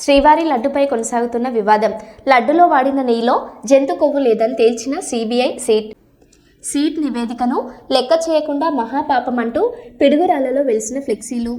శ్రీవారి లడ్డుపై కొనసాగుతున్న వివాదం. లడ్డులో వాడిన నెయ్యిలో జంతు కొవ్వు లేదని తేల్చిన సిబిఐ సీట్. సీట్ నివేదికను లెక్క చేయకుండా మహాపాపం అంటూ పిడుగురాళ్ళలో వెలిసిన ఫ్లెక్సీలు.